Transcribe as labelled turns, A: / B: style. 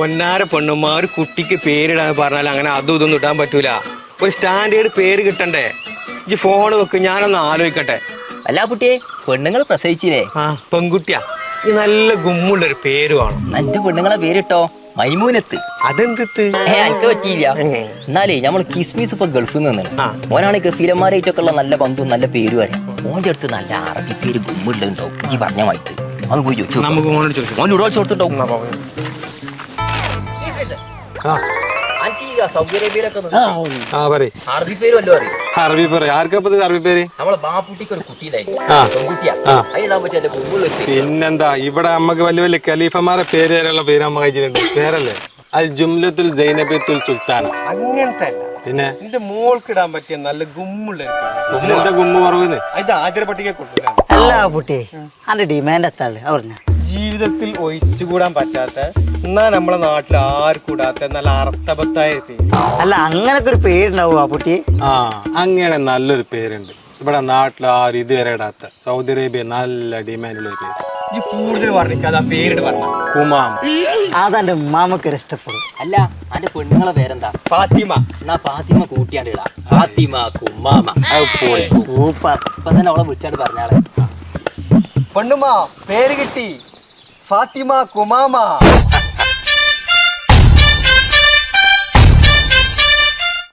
A: പൊന്നാര പെണ്ണുമാർ കുട്ടിക്ക് പേരിടാൻ പറഞ്ഞാൽ അങ്ങനെ അതും ഇതൊന്നും ഇടാൻ പറ്റൂല. ഒരു സ്റ്റാൻഡേർഡ് പേര് കിട്ടണ്ടേ? ഇജ്ജ് ഫോൺ വെക്ക് ഞാനൊന്ന് ആലോചിക്കട്ടെ.
B: അല്ല കുട്ടിയെ പെണ്ണുങ്ങൾ പ്രസവിച്ചില്ലേ?
A: ആ പെൺകുട്ടിയാ. ഈ നല്ല ഗുമ്മുള്ളൊരു പേര് വേണം.
B: എന്റെ പെണ്ണുങ്ങളെ പേരിട്ടോ? മൈമൂനത്ത്. അതെന്ത് എനിക്ക് പറ്റിയില്ല. എന്നാലേ നമ്മൾ കിസ്മീസ് ഇപ്പൊ ഗൾഫിൽ നിന്ന്
A: ആ.
B: ഓനാണ് ഗഫീലന്മാരായിട്ടൊക്കെ ഉള്ള നല്ല ബന്ധവും നല്ല പേരും വരെ ഓന്റെ അടുത്ത് നല്ല അറബി പേര് ഗുമ്മുള്ളുണ്ടാവും ഇജ്ജി പറഞ്ഞ മായിട്ട് അത് പോയി ചോദിച്ചു
A: നമുക്ക് ഫോണിൽ ചോദിച്ചു
B: ഓൻ ഉടവച്ച് കൊടുത്തിട്ടുണ്ടാവും അറബി പേര് വല്ലതും അറിയും?
C: അറബി പേര്. ആർക്കപ്പത് അറബി പേര്?
B: നമ്മളെ ബാപ്പുട്ടിക്ക് ഒരു
C: പിന്നെന്താ? ഇവിടെ നമ്മക്ക് വലിയ വലിയ ഖലീഫമാരെ പേര് വരെയുള്ള പേര് നമ്മ കഴിച്ചിട്ടുണ്ട് പേരല്ലേ? അൽ ജുംലത്തുൽ ജൈനബിത്തുൽ സുൽത്താന
A: അങ്ങനത്തെ അല്ല
C: പിന്നെ?
A: എന്റെ മോൾക്ക് ഇടാൻ പറ്റിയ നല്ല ഗുമ്മുള്ള
C: ഗുമ്മു പറഞ്ഞു
A: ഇത് ആചാര പട്ടിക
D: അല്ല കുട്ടി. അതിന്റെ ഡിമാൻഡ് എത്താൾ പറഞ്ഞ.
A: ജീവിതത്തിൽ ഒഴിച്ചുകൂടാൻ പറ്റാത്ത എന്നാ നമ്മളെ നാട്ടിൽ ആർക്കൂടാത്ത നല്ല അർത്ഥവത്തായ പേര്.
D: അല്ല അങ്ങനത്തെ ഒരു പേരുണ്ടാവും ആ കുട്ടി?
C: ആ അങ്ങനെ നല്ലൊരു പേരുണ്ട്. ഇവിടെ നാട്ടിൽ ആരും ഇതുവരെ ഇടാത്ത. സൗദി അറേബ്യ നല്ല ഡിമാൻഡുള്ള ഒരു പേര്
A: കൂടുതൽ പറഞ്ഞിക്കാതെ ആ പേരിട്ട് പറഞ്ഞ
C: കുമാം
D: അതെന്റെ ഉമ്മാമക്ക് ഇഷ്ടപ്പെടും
B: അല്ല അന്റെ പെണ്ണുങ്ങളെ പേരെന്താ?
A: ഫാത്തിമ.
B: എന്നാ ഫാത്തിമ കൂട്ടിയാണ്ട് ഇടാ. ഫാത്തിമ കുമ്മാമ
C: അത് പോയി
D: സൂപ്പർ.
B: ഇപ്പൊ തന്നെ അവളെ വിളിച്ചാണ്ട് പറഞ്ഞാളെ.
A: പെണ്ണുമാ പേര് കിട്ടി. ഫാത്തിമ കുമാമ.